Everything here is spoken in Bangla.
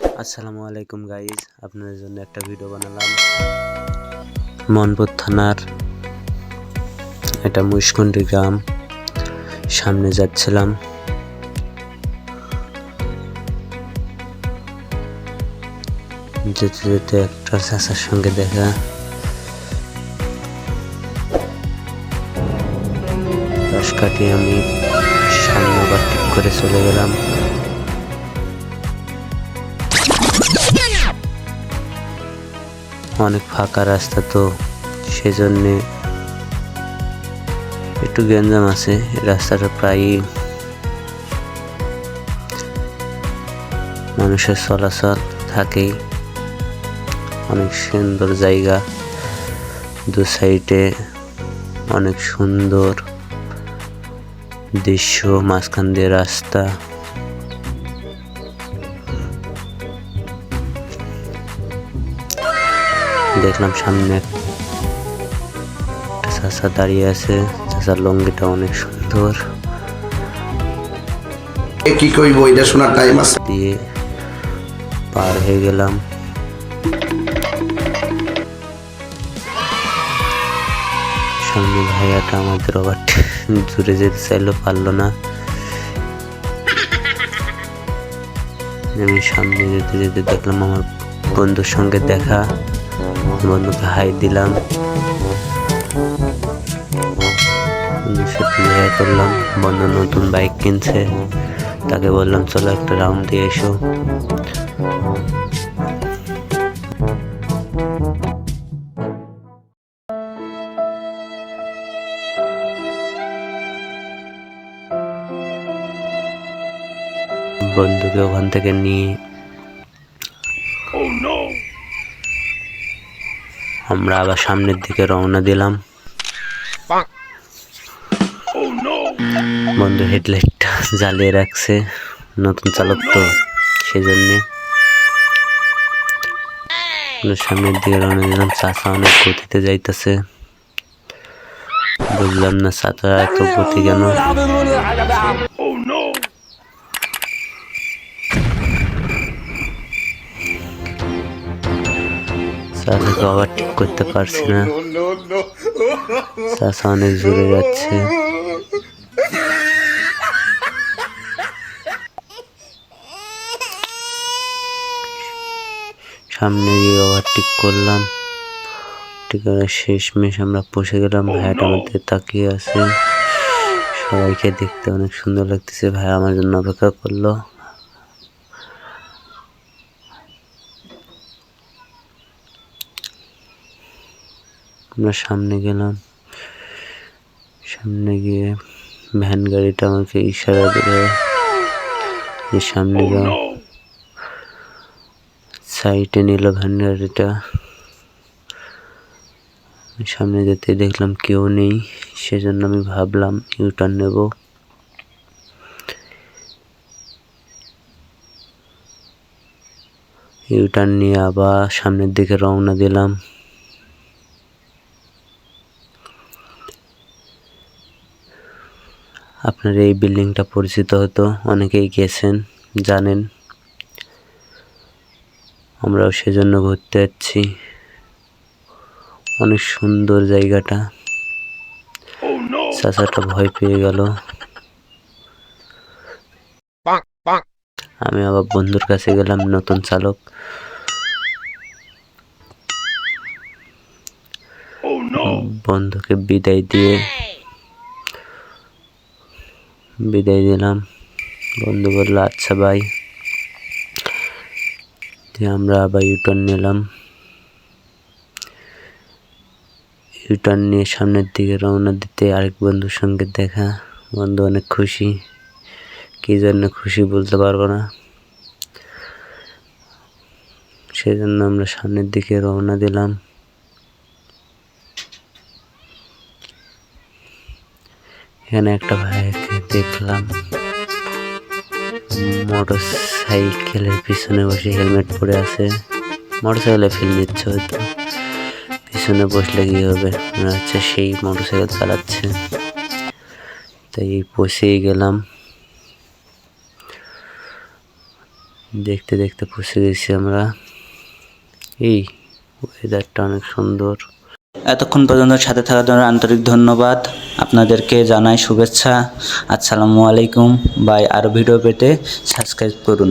আসসালামু আলাইকুম গাইজ আপনাদের জন্য একটা ভিডিও বানালাম। মনপুর থানার এটা মুশকুন্ডি গ্রাম, সামনে যাচ্ছিলাম। যেতে যেতে একটা চাচার সঙ্গে দেখা। রস কাটিয়ে আমি সামনে ঠিক করে চলে গেলাম। অনেক ফাঁকা রাস্তা তো সেজন্যে একটু গ্যাঞ্জাম আছে, রাস্তাটা প্রায়ই মানুষের চলাচল থাকেই। অনেক সুন্দর জায়গা, দু সাইডে অনেক সুন্দর দৃশ্য, মাঝখান দিয়ে রাস্তা। দেখলাম সামনে একটা চাষা দাঁড়িয়ে আছে। চাষার লঙ্গিটা অনেক সুন্দর। কি কইব এটা শোনার টাইম আছে। দিয়ে পার হয়ে গেলাম। সামনে ভাইয়াটা আমাদের আবার দূরে যেতে চাইলো পারল না। আমি সামনে যেতে যেতে দেখলাম আমার বন্ধুর সঙ্গে দেখা। বন্ধুকে হাই দিলাম। করলাম, বন্ধু নতুন বাইক কিনছে। তাকে বললাম, চলো একটা রাউন্ড দিয়ে এসো। বন্ধুকে ওখান থেকে নিয়ে আমরা আবার সামনের দিকে রওনা দিলাম। বন্ধু হেডলাইটটা জ্বালিয়ে রাখছে নতুন চালক তো সেজন্যে। সামনের দিকে রওনা দিলাম চাচা অনেক গতিতে যাইতেছে। বুঝলাম না চাচা এত গতি কেন। চাচাকে আবার ঠিক করতে পারছি না। চাচা অনেক জোরে যাচ্ছে। সামনে গিয়ে ওভারটেক করলাম। ঠিক শেষমেশ আমরা পৌঁছে গেলাম। ভাইয়াটা আমাদের তাকিয়ে আছে। সবাইকে দেখতে অনেক সুন্দর লাগতেছে। ভাই আমার জন্য অপেক্ষা করল। আমরা সামনে গেলাম। সামনে গিয়ে ভ্যান গাড়িটা আমাকে ইশারা দিল যে সামনে যাও। সাইডে নিল ভ্যান গাড়িটা। সামনে যেতে দেখলাম কেউ নেই সেজন্য আমি ভাবলাম ইউটার্ন নেব। ইউটার্ন নিয়ে আবার সামনের দিকে রওনা দিলাম। আপনার এই বিল্ডিংটা পরিচিত হতো, অনেকেই গেছেন, জানেন। আমরাও সেজন্য ঘুরতে যাচ্ছি। অনেক সুন্দর জায়গাটা। চাচাটা ভয় পেয়ে গেল। আমি আবার বন্ধুর কাছে গেলাম, নতুন চালক। বন্ধুকে বিদায় দিয়ে বিদায় দিলাম। বন্ধু বলল আচ্ছা ভাই আমরা আবার ইউটার্ন নিলাম। ইউটার্ন নিয়ে সামনের দিকে রওনা দিতে আরেক বন্ধুর সঙ্গে দেখা। বন্ধু অনেক খুশি। কী জন্য খুশি বলতে পারব না। সেই জন্য আমরা সামনের দিকে রওনা দিলাম। এখানে একটা ভাইকে দেখলাম। মোটর সাইকেলের পিছনে বসে হেলমেট পরে আছে। মোটর সাইকেলে ফিল নিচ্ছে হয়তো। পিছনে বসলে কি হবে? মনে হচ্ছে সেই মোটর সাইকেল চালাচ্ছে। তাই পৌঁছেই গেলাম। দেখতে দেখতে পৌঁছে গেছি আমরা। এই ওয়েদারটা অনেক সুন্দর। এতক্ষণ পর্যন্ত সাথে থাকার জন্য আন্তরিক ধন্যবাদ। আপনাদেরকে জানাই শুভেচ্ছা। আসসালামু আলাইকুম। বাই আর ভিডিও পেতে সাবস্ক্রাইব করুন।